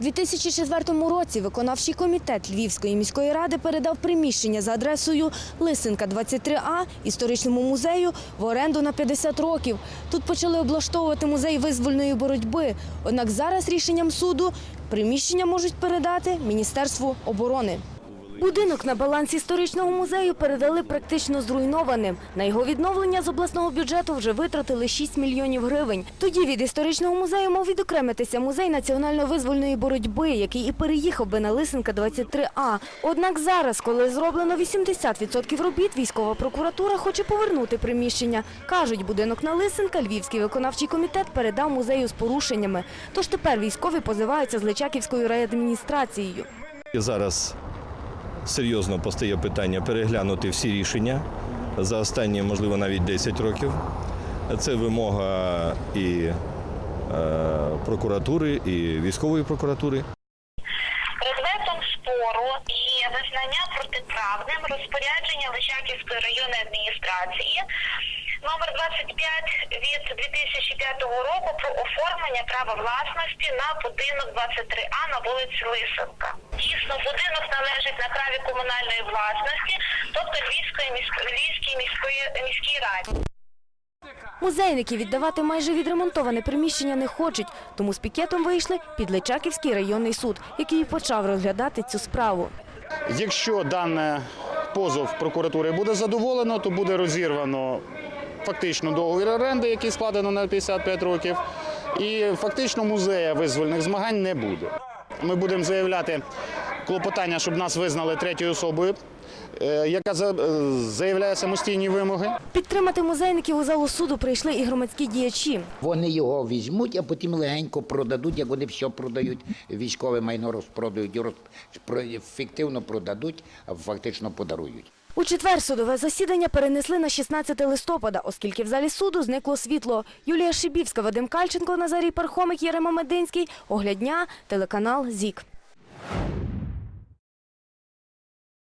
У 2004 році виконавчий комітет Львівської міської ради передав приміщення за адресою Лисенка 23А історичному музею в оренду на 50 років. Тут почали облаштовувати музей визвольної боротьби. Однак зараз рішенням суду приміщення можуть передати Міністерству оборони. Будинок на балансі історичного музею передали практично зруйнованим. На його відновлення з обласного бюджету вже витратили 6 мільйонів гривень. Тоді від історичного музею мав відокремитися музей національно-визвольної боротьби, який і переїхав би на Лисенка 23А. Однак зараз, коли зроблено 80% робіт, військова прокуратура хоче повернути приміщення. Кажуть, будинок на Лисенка Львівський виконавчий комітет передав музею з порушеннями. Тож тепер військові позиваються з Личаківською райадміністрацією. Зараз серйозно постає питання переглянути всі рішення за останні, можливо, навіть 10 років. Це вимога і е, прокуратури, і військової прокуратури. Предметом спору є визнання протиправним розпорядження Личаківської районної адміністрації номер 25 від 2005 року про оформлення права власності на будинок 23А на вулиці Лисенка. Дійсно, будинок належить на праві комунальної власності, тобто Львівської міської міської міській раді. Музейники віддавати майже відремонтоване приміщення не хочуть, тому з пікетом вийшли під Личаківський районний суд, який і почав розглядати цю справу. Якщо даний позов прокуратури буде задоволено, то буде розірвано фактично договір оренди, який складено на 55 років, і фактично музея визвольних змагань не буде. Ми будемо заявляти клопотання, щоб нас визнали третьою особою, е, яка за- е, заявляє самостійні вимоги. Підтримати музейників у залу суду прийшли і громадські діячі. Вони його візьмуть, а потім легенько продадуть, як вони все продають, військове майно розпродають, роз... фіктивно продадуть, а фактично подарують. У четвер судове засідання перенесли на 16 листопада, оскільки в залі суду зникло світло. Юлія Шибівська, Вадим Кальченко, Назарій Пархомик, Єрема Мединський. Оглядня, телеканал ЗІК.